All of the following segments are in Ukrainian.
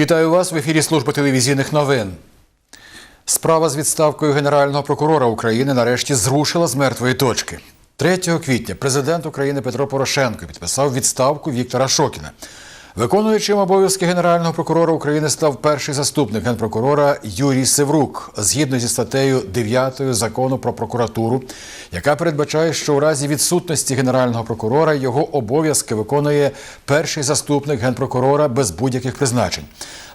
Вітаю вас в ефірі служби телевізійних новин. Справа з відставкою Генерального прокурора України нарешті зрушила з мертвої точки. 3 квітня президент України Петро Порошенко підписав відставку Віктора Шокіна. Виконуючим обов'язки Генерального прокурора України став перший заступник генпрокурора Юрій Севрук, згідно зі статтею 9 закону про прокуратуру, яка передбачає, що у разі відсутності генерального прокурора його обов'язки виконує перший заступник генпрокурора без будь-яких призначень.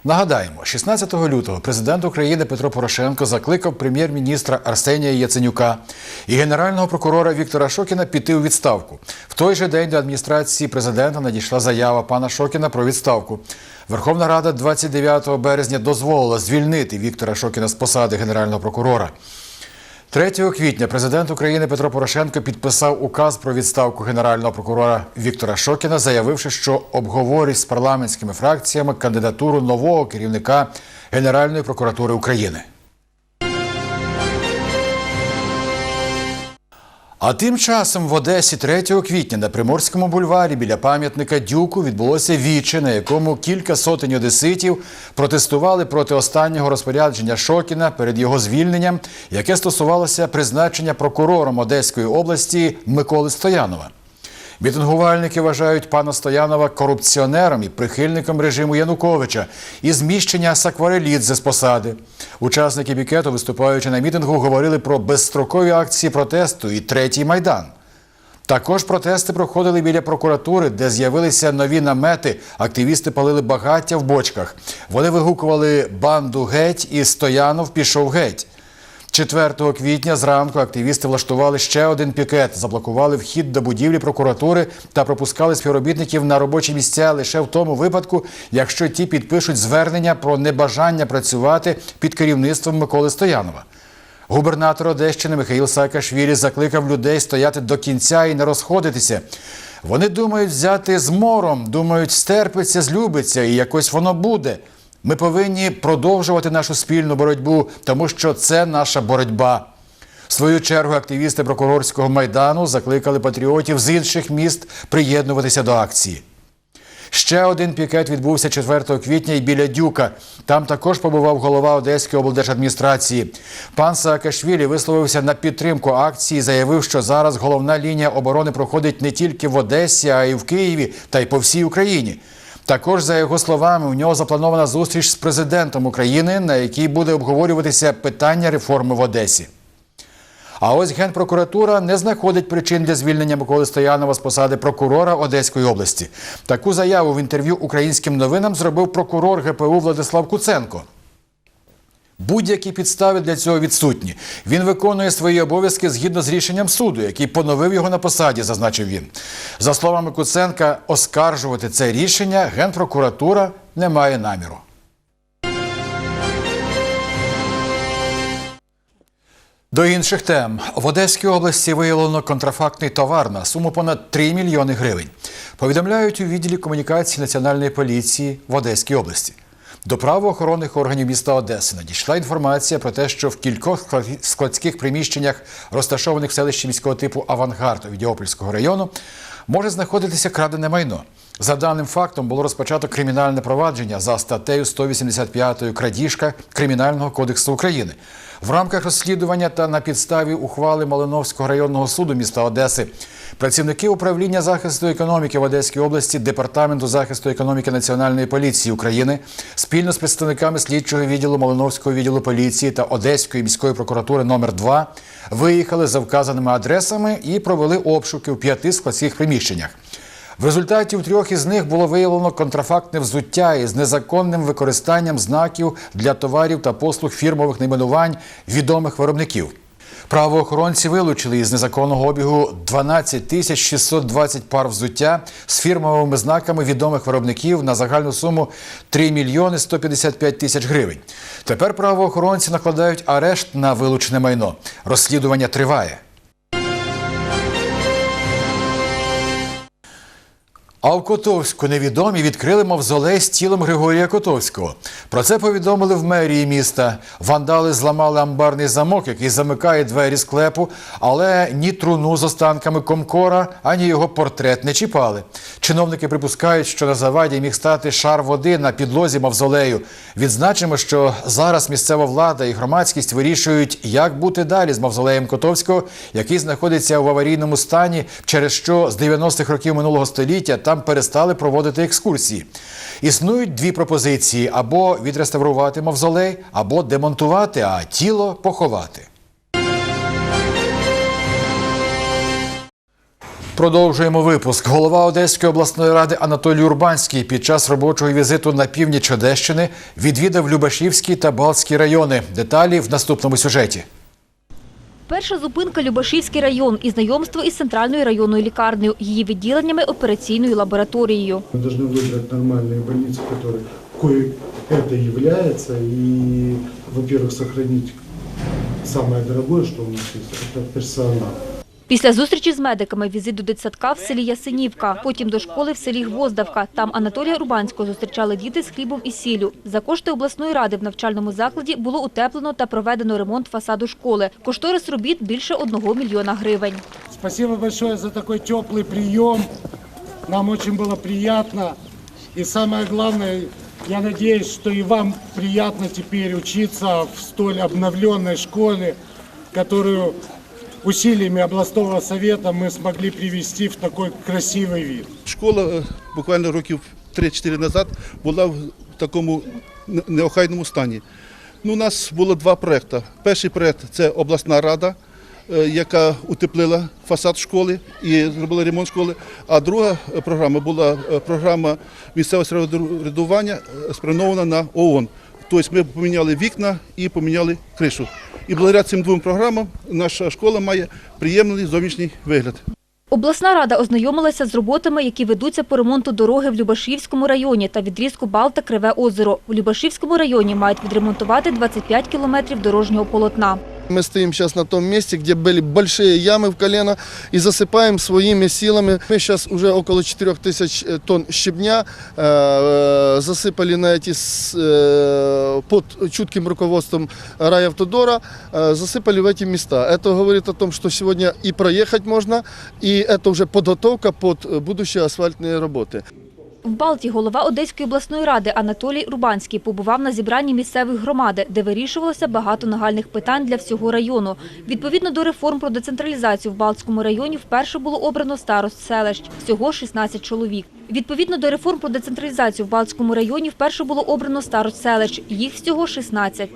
Нагадаємо, 16 лютого президент України Петро Порошенко закликав прем'єр-міністра Арсенія Яценюка і генерального прокурора Віктора Шокіна піти у відставку. В той же день до адміністрації президента надійшла заява пана Шокіна про відставку. Верховна Рада 29 березня дозволила звільнити Віктора Шокіна з посади генерального прокурора. 3 квітня президент України Петро Порошенко підписав указ про відставку генерального прокурора Віктора Шокіна, заявивши, що обговорить з парламентськими фракціями кандидатуру нового керівника Генеральної прокуратури України. А тим часом в Одесі 3 квітня на Приморському бульварі біля пам'ятника Дюку відбулося віче, на якому кілька сотень одеситів протестували проти останнього розпорядження Шокіна перед його звільненням, яке стосувалося призначення прокурором Одеської області Миколи Стоянова. Мітингувальники вважають пана Стоянова корупціонером і прихильником режиму Януковича і зміщення Сакварелідзе з посади. Учасники пікету, виступаючи на мітингу, говорили про безстрокові акції протесту і третій майдан. Також протести проходили біля прокуратури, де з'явилися нові намети. Активісти палили багаття в бочках. Вони вигукували банду геть і Стоянов пішов геть. 4 квітня зранку активісти влаштували ще один пікет, заблокували вхід до будівлі прокуратури та пропускали співробітників на робочі місця лише в тому випадку, якщо ті підпишуть звернення про небажання працювати під керівництвом Миколи Стоянова. Губернатор Одещини Михаїл Саакашвілі закликав людей стояти до кінця і не розходитися. Вони думають взяти з мором, думають, стерпиться, злюбиться, і якось воно буде. Ми повинні продовжувати нашу спільну боротьбу, тому що це наша боротьба. В свою чергу активісти прокурорського майдану закликали патріотів з інших міст приєднуватися до акції. Ще один пікет відбувся 4 квітня і біля Дюка. Там також побував голова Одеської облдержадміністрації. Пан Саакашвілі висловився на підтримку акції, заявив, що зараз головна лінія оборони проходить не тільки в Одесі, а й в Києві та й по всій Україні. Також, за його словами, у нього запланована зустріч з президентом України, на якій буде обговорюватися питання реформи в Одесі. А ось Генпрокуратура не знаходить причин для звільнення Миколи Стоянова з посади прокурора Одеської області. Таку заяву в інтерв'ю українським новинам зробив прокурор ГПУ Владислав Куценко. Будь-які підстави для цього відсутні. Він виконує свої обов'язки згідно з рішенням суду, який поновив його на посаді, зазначив він. За словами Куценка, оскаржувати це рішення Генпрокуратура не має наміру. До інших тем в Одеській області виявлено контрафактний товар на суму понад 3 мільйони гривень. Повідомляють у відділі комунікації Національної поліції в Одеській області. До правоохоронних органів міста Одеси надійшла інформація про те, що в кількох складських приміщеннях, розташованих в селищі міського типу Авангард Відіопольського району, може знаходитися крадене майно. За даним фактом було розпочато кримінальне провадження за статтею 185 крадіжка Кримінального кодексу України. В рамках розслідування та на підставі ухвали Малиновського районного суду міста Одеси працівники управління захисту економіки в Одеській області Департаменту захисту економіки Національної поліції України спільно з представниками слідчого відділу Малиновського відділу поліції та Одеської міської прокуратури номер 2 виїхали за вказаними адресами і провели обшуки в п'яти складських приміщеннях. В результаті в трьох із них було виявлено контрафактне взуття із незаконним використанням знаків для товарів та послуг фірмових найменувань відомих виробників. Правоохоронці вилучили із незаконного обігу 12 тисяч 620 пар взуття з фірмовими знаками відомих виробників на загальну суму 3 мільйони 155 тисяч гривень. Тепер правоохоронці накладають арешт на вилучене майно. Розслідування триває. А в Котовську невідомі відкрили мавзолей з тілом Григорія Котовського. Про це повідомили в мерії міста. Вандали зламали амбарний замок, який замикає двері склепу, але ні труну з останками комкора, ані його портрет не чіпали. Чиновники припускають, що на заваді міг стати шар води на підлозі мавзолею. Відзначимо, що зараз місцева влада і громадськість вирішують, як бути далі з мавзолеєм Котовського, який знаходиться в аварійному стані, через що з 90-х років минулого століття там перестали проводити екскурсії. Існують дві пропозиції: або відреставрувати мавзолей, або демонтувати, а тіло поховати. Продовжуємо випуск. Голова Одеської обласної ради Анатолій Урбанський під час робочого візиту на північ Одещини відвідав Любашівський та Балтський райони. Деталі в наступному сюжеті. Перша зупинка – Любашівський район і знайомство із центральною районною лікарнею, її відділеннями операційною лабораторією. Мы должны выбрать нормальные больницы, которые кое это является, и, во-первых, сохранить самое дорогое, что у нас есть, это персонал. Після зустрічі з медиками – візит до дитсадка в селі Ясенівка, потім до школи в селі Гвоздавка. Там Анатолія Рубанського зустрічали діти з хлібом і сіллю. За кошти обласної ради в навчальному закладі було утеплено та проведено ремонт фасаду школи. Кошторис робіт – більше одного мільйона гривень. Спасибо большое за такой теплый прием. Нам очень было приятно. И самое главное, я надеюсь, что и вам приятно теперь учиться в столь обновленной школе, которую усилиями областного совета мы смогли привести в такой красивый вид. Школа е, буквально років 3-4 назад була в такому неохайному стані. Ну, у нас було два проекти. Перший проект це обласна рада, е, яка утеплила фасад школи і зробила ремонт школи. А друга е, програма була програма місцевого самоврядування е, спрямована на ООН. Тобто ми поміняли вікна і поміняли кришу. І благодаря цим двом програмам наша школа має приємний зовнішній вигляд. Обласна рада ознайомилася з роботами, які ведуться по ремонту дороги в Любашівському районі та відрізку Балта-Криве озеро. В Любашівському районі мають відремонтувати 25 кілометрів дорожнього полотна. Мы стоим сейчас на том месте, где были большие ямы в колено и засыпаем своими силами. Мы сейчас уже около 4000 тонн щебня э, засыпали на эти, с- э, под чутким руководством райавтодора, э, засыпали в эти места. Это говорит о том, что сегодня и проехать можно, и это уже подготовка под э, будущие асфальтные работы. В Балті голова Одеської обласної ради Анатолій Рубанський побував на зібранні місцевих громади, де вирішувалося багато нагальних питань для всього району. Відповідно до реформ про децентралізацію в Балтському районі вперше було обрано старост селищ – всього 16 чоловік. Відповідно до реформ про децентралізацію в Балтському районі вперше було обрано старост селищ – їх всього 16.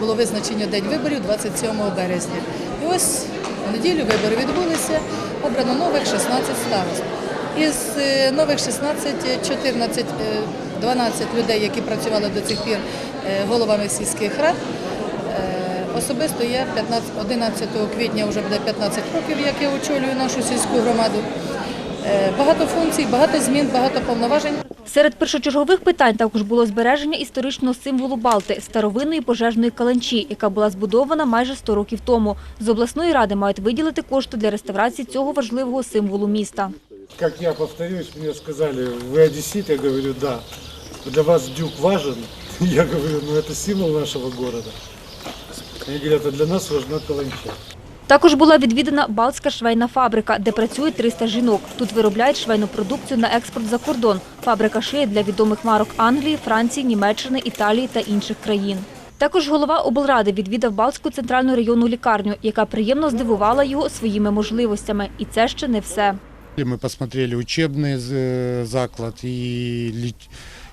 Було визначено день виборів 27 березня. І ось у неділю вибори відбулися, обрано нових 16 старост. Із е, нових 16, 14, е, 12 людей, які працювали до цих пір е, головами сільських рад. Е, Особисто я 15, 11 квітня вже буде 15 років, як я очолюю нашу сільську громаду. Багато функцій, багато змін, багато повноважень. Серед першочергових питань також було збереження історичного символу Балти – старовинної пожежної каланчі, яка була збудована майже 100 років тому. З обласної ради мають виділити кошти для реставрації цього важливого символу міста. Как я повторюсь, мне сказали, вы одессит, я говорю, да. Для вас дюк важен? Я говорю, ну это символ нашего города. Они говорят, а для нас важна каланча. Також була відвідана Балтська швейна фабрика, де працює 300 жінок. Тут виробляють швейну продукцію на експорт за кордон. Фабрика шиє для відомих марок Англії, Франції, Німеччини, Італії та інших країн. Також голова облради відвідав Балтську центральну районну лікарню, яка приємно здивувала його своїми можливостями. І це ще не все. Мы посмотрели учебный з- заклад и, ли-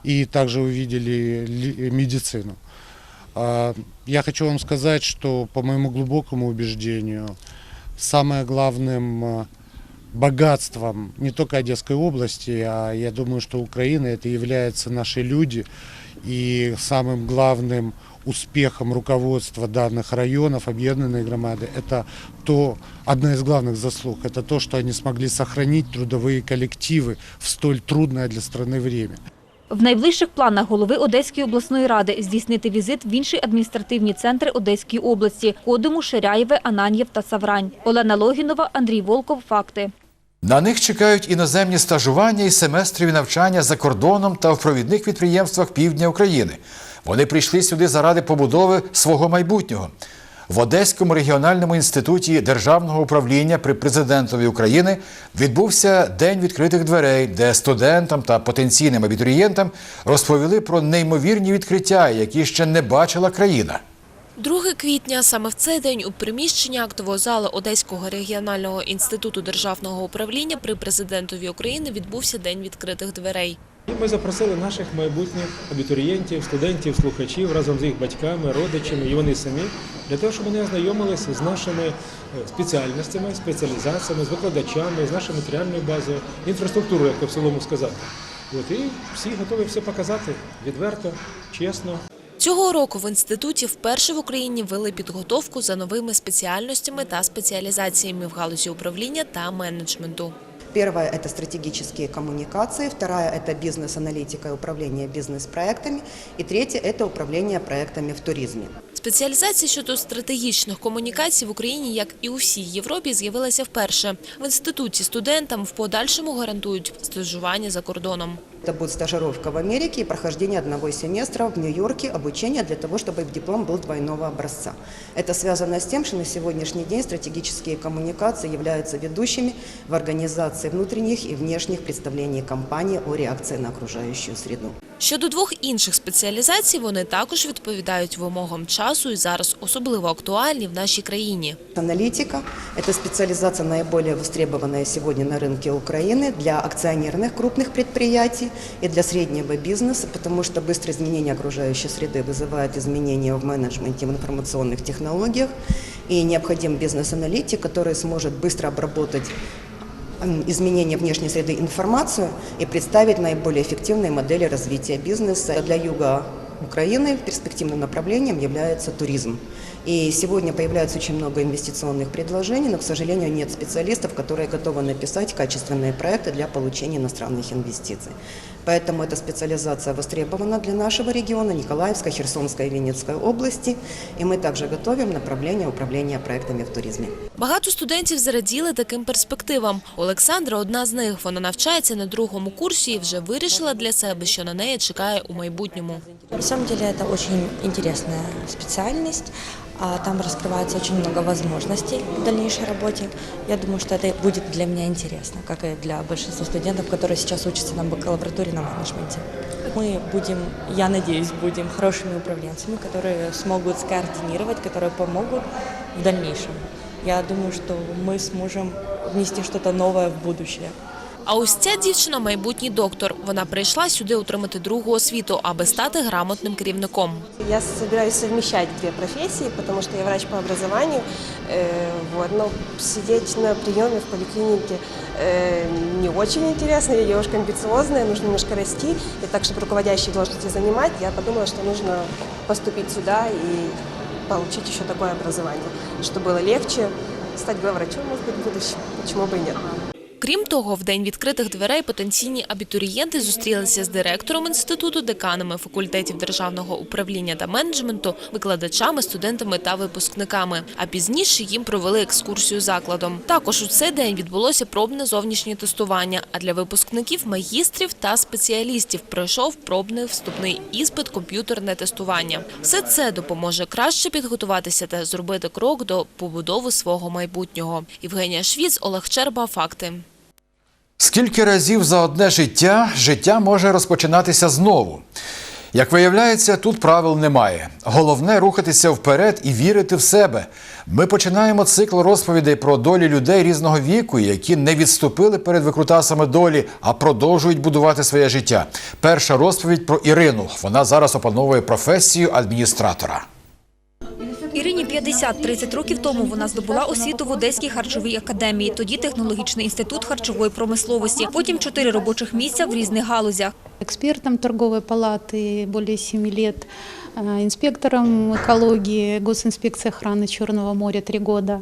и также увидели ли- медицину. А, Я хочу вам сказать, что по моему глубокому убеждению, самое главным а, богатством не только Одесской области, а я думаю, что Украины это являются наши люди. И самым главным успехом руководства данных районов, объединенной громады, это то, одна из главных заслуг, это то, что они смогли сохранить трудовые коллективы в столь трудное для страны время. В найближчих планах голови Одеської обласної ради здійснити візит в інші адміністративні центри Одеської області – Кодиму, Ширяєве, Ананьєв та Саврань. Олена Логінова, Андрій Волков. Факти. На них чекають іноземні стажування і семестрові навчання за кордоном та в провідних підприємствах півдня України. Вони прийшли сюди заради побудови свого майбутнього. В Одеському регіональному інституті державного управління при президентові України відбувся день відкритих дверей, де студентам та потенційним абітурієнтам розповіли про неймовірні відкриття, які ще не бачила країна. 2 квітня саме в цей день у приміщенні актової зали Одеського регіонального інституту державного управління при президентові України відбувся день відкритих дверей. І ми запросили наших майбутніх абітурієнтів, студентів, слухачів разом з їх батьками, родичами і вони самі для того, щоб вони ознайомилися з нашими е, спеціальностями, спеціалізаціями, з викладачами, з нашою матеріальною базою, інфраструктурою, як в цілому сказати. От, і всі готові все показати відверто, чесно. Цього року в інституті вперше в Україні вели підготовку за новими спеціальностями та спеціалізаціями в галузі управління та менеджменту. Первая – это стратегические коммуникации, вторая – это бизнес-аналитика и управление бизнес-проектами, и третья – это управление проектами в туризме. Спеціалізація щодо стратегічних комунікацій в Україні, як і у всій Європі, з'явилася вперше. В інституті студентам в подальшому гарантують стажування за кордоном. Это будет стажировка в Америке и прохождение одного семестра в Нью-Йорке, обучение для того, чтобы диплом был двойного образца. Это связано с тем, что на сегодняшний день стратегические коммуникации являются ведущими в организации внутренних и внешних представлений компании о реакции на окружающую среду. Щодо двох інших спеціалізацій, вони також відповідають вимогам часу і зараз особливо актуальні в нашій країні. Аналитика – это специализация наиболее востребованная сегодня на рынке Украины для акционерных крупных предприятий и для среднего бизнеса, потому что быстрое изменение окружающей среды вызывает изменения в менеджменте, в информационных технологиях, и необходим бизнес-аналитик, который сможет быстро обработать м, изменения внешней среды информацию и представить наиболее эффективные модели развития бизнеса. Для юга Украины перспективным направлением является туризм. И сегодня появляется очень много инвестиционных предложений, но, к сожалению, нет специалистов, которые готовы написать качественные проекты для получения иностранных инвестиций. Поэтому эта специализация востребована для нашего региона, Николаевской, Херсонской и Винницкой области. И мы также готовим направление управления проектами в туризме. Багато студентів зараділи таким перспективам. Олександра одна з них. Вона навчається на другому курсі і вже вирішила для себе, що на неї чекає у майбутньому. На самом деле это очень интересная специальность. а Там раскрывается очень много возможностей в дальнейшей работе. Я думаю, что это будет для меня интересно, как и для большинства студентов, которые сейчас учатся на бакалавратуре на менеджменте. Мы будем, я надеюсь, будем хорошими управленцами, которые смогут скоординировать, которые помогут в дальнейшем. Я думаю, что мы сможем внести что-то новое в будущее. А ось ця дівчина – майбутній доктор. Вона прийшла сюди отримати другу освіту, аби стати грамотним керівником. Я собираюсь совмещать две профессии, потому что я врач по образованию. Э, вот, но сидеть на приеме в поликлинике э, не очень интересно. Я девушка амбициозная, нужно немножко расти. И так, чтобы руководящие должности занимать, я подумала, что нужно поступить сюда и получить еще такое образование, чтобы было легче стать главврачом, может быть, в будущем. Почему бы и нет? Крім того, в день відкритих дверей потенційні абітурієнти зустрілися з директором інституту, деканами факультетів державного управління та менеджменту, викладачами, студентами та випускниками. А пізніше їм провели екскурсію закладом. Також у цей день відбулося пробне зовнішнє тестування. А для випускників, магістрів та спеціалістів пройшов пробний вступний іспит комп'ютерне тестування. Все це допоможе краще підготуватися та зробити крок до побудови свого майбутнього. Євгенія Швіц, Олег Черба. Факти. Скільки разів за одне життя життя може розпочинатися знову? Як виявляється, тут правил немає. Головне рухатися вперед і вірити в себе. Ми починаємо цикл розповідей про долі людей різного віку, які не відступили перед викрутасами долі, а продовжують будувати своє життя. Перша розповідь про Ірину. Вона зараз опановує професію адміністратора. Ірині 50. 30 років тому вона здобула освіту в Одеській харчовій академії, тоді технологічний інститут харчової промисловості, потім чотири робочих місця в різних галузях. экспертом торговой палаты более 7 лет, э, Инспектором экологии Госинспекции охраны Черного моря 3 года,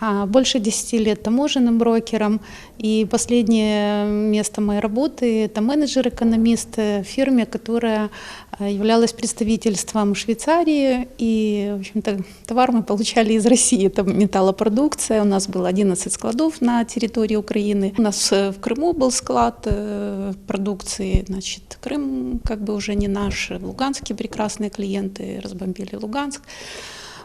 а, больше 10 лет таможенным брокером. И последнее место моей работы – это менеджер-экономист в фирме, которая а, являлась представительством Швейцарии. И, в общем-то, товар мы получали из России. Это металлопродукция. У нас было 11 складов на территории Украины. У нас э, в Крыму был склад э, продукции. Значит, Крым как бы уже не наш. В Луганске прекрасные клиенты разбомбили Луганск.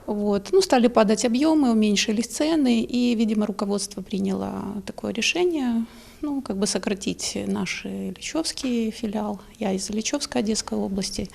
Вот. Ну, стали падать объемы, уменьшились цены, и, видимо, руководство приняло такое решение, ну, как бы сократить наш Ильичевский филиал. Я из Ильичевской Одесской области,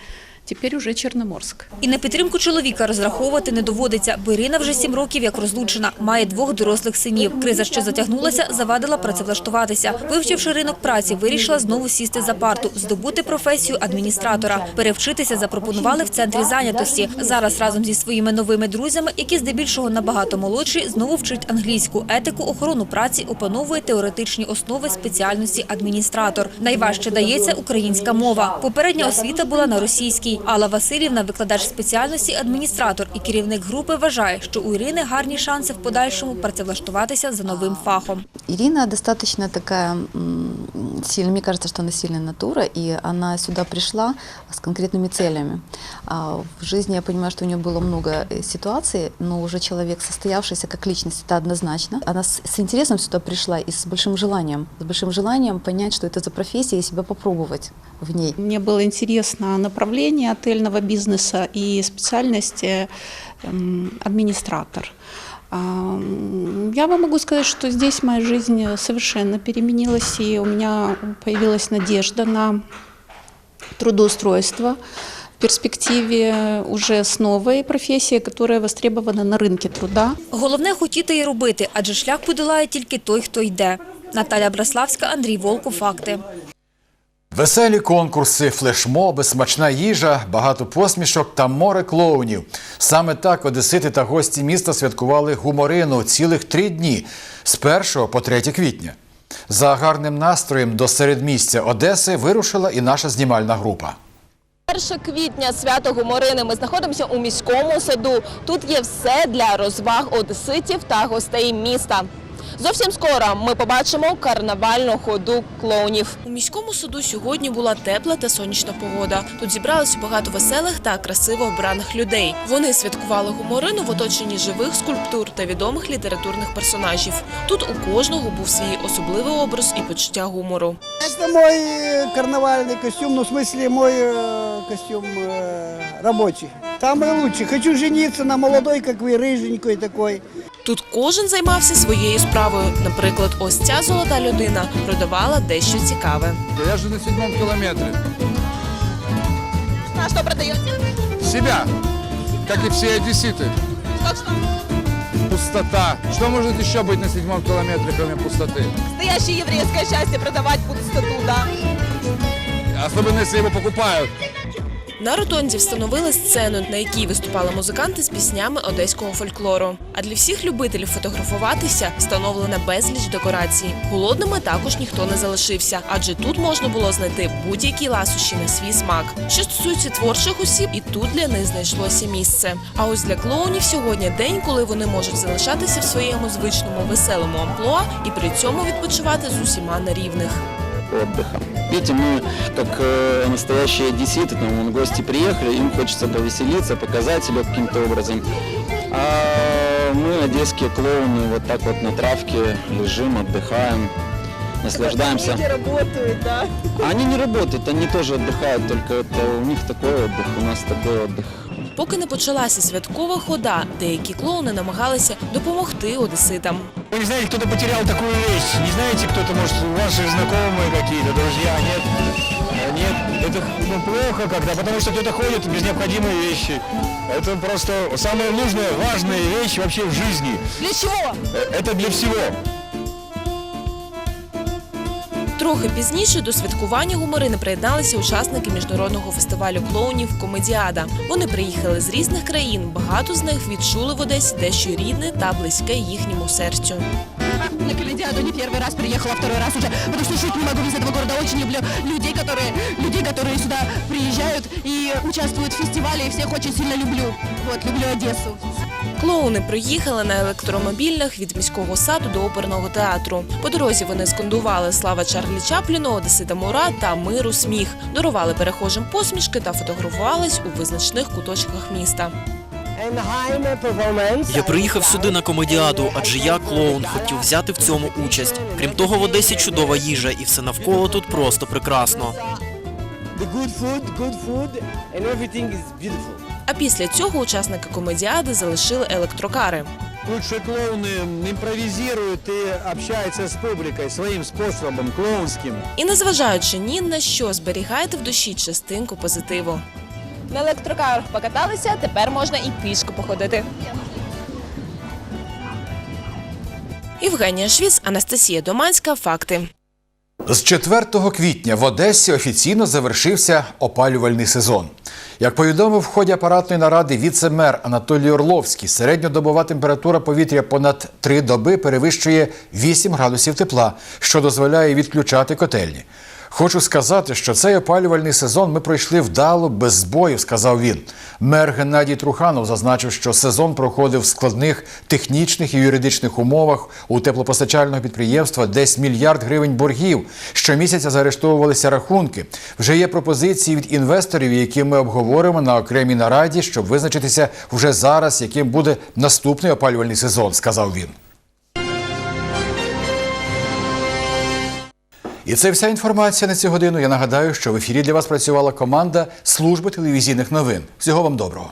теперь уже Черноморск. І на підтримку чоловіка розраховувати не доводиться, бо Ірина вже сім років як розлучена, має двох дорослих синів. Криза, що затягнулася, завадила працевлаштуватися. Вивчивши ринок праці, вирішила знову сісти за парту, здобути професію адміністратора. Перевчитися запропонували в центрі зайнятості. Зараз разом зі своїми новими друзями, які здебільшого набагато молодші, знову вчить англійську етику, охорону праці, опановує теоретичні основи спеціальності адміністратор. Найважче дається українська мова. Попередня освіта була на російській. Алла Васильівна, викладач спеціальності адміністратор і керівник групи, вважає, що у Ірини гарні шанси в подальшому працевлаштуватися за новим фахом. Ирина достаточно такая м, сильная, мне кажется, что она сильная натура, и она сюда пришла с конкретными целями. А в жизни я понимаю, что у нее было много э, ситуаций, но уже человек состоявшийся как личность, это однозначно. Она с, с интересом сюда пришла и с большим желанием, с большим желанием понять, что это за профессия и себя попробовать в ней. Мне было интересно направление отельного бизнеса и специальность администратор. Я вам могу сказать, что здесь моя жизнь совершенно переменилась, и у меня появилась надежда на трудоустройство в перспективе уже с новой профессией, которая востребована на рынке труда. Головне хотіти і робити, адже шлях подолає тільки той, хто йде. Наталя Браславська, Андрій Волков. Факти. Веселі конкурси, флешмоби, смачна їжа, багато посмішок та море клоунів. Саме так одесити та гості міста святкували гуморину цілих три дні з 1 по 3 квітня. За гарним настроєм до середмістя Одеси вирушила і наша знімальна група. 1 квітня свято Гуморини. Ми знаходимося у міському саду. Тут є все для розваг одеситів та гостей міста. Зовсім скоро ми побачимо карнавальну ходу клоунів. У міському суду сьогодні була тепла та сонячна погода. Тут зібралося багато веселих та красиво обраних людей. Вони святкували гуморину в оточенні живих скульптур та відомих літературних персонажів. Тут у кожного був свій особливий образ і почуття гумору. Это мой э, карнавальный костюм, ну, в смысле, мой э, костюм э, рабочий. Самый лучший. Хочу жениться на молодой, как вы, рыженькой такой. Тут кожен займався своєю справою. Наприклад, ось ця золота людина продавала дещо цікаве. Я же на седьмом километре. А що продаєте? Себя, как и все одесситы. Пустота. Что может еще быть на седьмом километре, кроме пустоты? Настоящее еврейское счастье продавать пустоту, да? Особенно, если его покупают. На ротонді встановили сцену, на якій виступали музиканти з піснями одеського фольклору. А для всіх любителів фотографуватися встановлена безліч декорацій. Голодними також ніхто не залишився, адже тут можна було знайти будь-які ласощі на свій смак. Що стосується творчих осіб, і тут для них знайшлося місце. А ось для клоунів сьогодні день, коли вони можуть залишатися в своєму звичному веселому амплуа і при цьому відпочивати з усіма на рівних. отдыха. Видите, мы как э, настоящие одесситы, там вон, гости приехали, им хочется повеселиться, показать себя каким-то образом. А мы, одесские клоуны, вот так вот на травке лежим, отдыхаем, наслаждаемся. Люди работают, да? Они не работают, они тоже отдыхают, только это у них такой отдых, у нас такой отдых. Поки не почалася святкова хода, деякі клоуни намагалися допомогти одеситам. Вы не знаете, кто-то потерял такую вещь? Не знаете, кто-то, может, ваши знакомые какие-то, друзья? Нет? Э, Нет? Это ну, плохо когда, потому что кто-то ходит без необходимой вещи. Это просто самая нужная, важная вещь вообще в жизни. Для чего? Э, Это для всего. Трохи пізніше до святкування гуморини приєдналися учасники міжнародного фестивалю клоунів Комедіада. Вони приїхали з різних країн. Багато з них відчули в Одесі дещо рідне та близьке їхньому серцю. На Комедиаду не первый раз приехала, второй раз уже, потому что жить не могу без этого города. Очень люблю людей, которые, людей, которые сюда приезжают и участвуют в фестивале, и всех очень сильно люблю. Вот, люблю Одессу. Клоуни приїхали на електромобілях від міського саду до оперного театру. По дорозі вони скандували слава Чарлі Чапліну, Одесита Мура та миру сміх, дарували перехожим посмішки та фотографувались у визначних куточках міста. Я приїхав сюди на комедіаду, адже я клоун, хотів взяти в цьому участь. Крім того, в Одесі чудова їжа, і все навколо тут просто прекрасно. А після цього учасники комедіади залишили електрокари. Лучшие клоуны импровизируют и общаются с публикой своим способом, клоунским. І незважаючи ні на що, зберігайте в душі частинку позитиву. На електрокарах покаталися, тепер можна і пішки походити. Євгенія Швіц, Анастасія Доманська. Факти. З 4 квітня в Одесі офіційно завершився опалювальний сезон. Як повідомив в ході апаратної наради віце-мер Анатолій Орловський, середньодобова температура повітря понад три доби перевищує 8 градусів тепла, що дозволяє відключати котельні. Хочу сказати, що цей опалювальний сезон ми пройшли вдало, без збоїв, сказав він. Мер Геннадій Труханов зазначив, що сезон проходив в складних технічних і юридичних умовах у теплопостачального підприємства десь мільярд гривень боргів. Щомісяця заарештовувалися рахунки. Вже є пропозиції від інвесторів, які ми обговоримо на окремій нараді, щоб визначитися вже зараз, яким буде наступний опалювальний сезон, сказав він. І це вся інформація на цю годину. Я нагадаю, що в ефірі для вас працювала команда служби телевізійних новин. Всього вам доброго.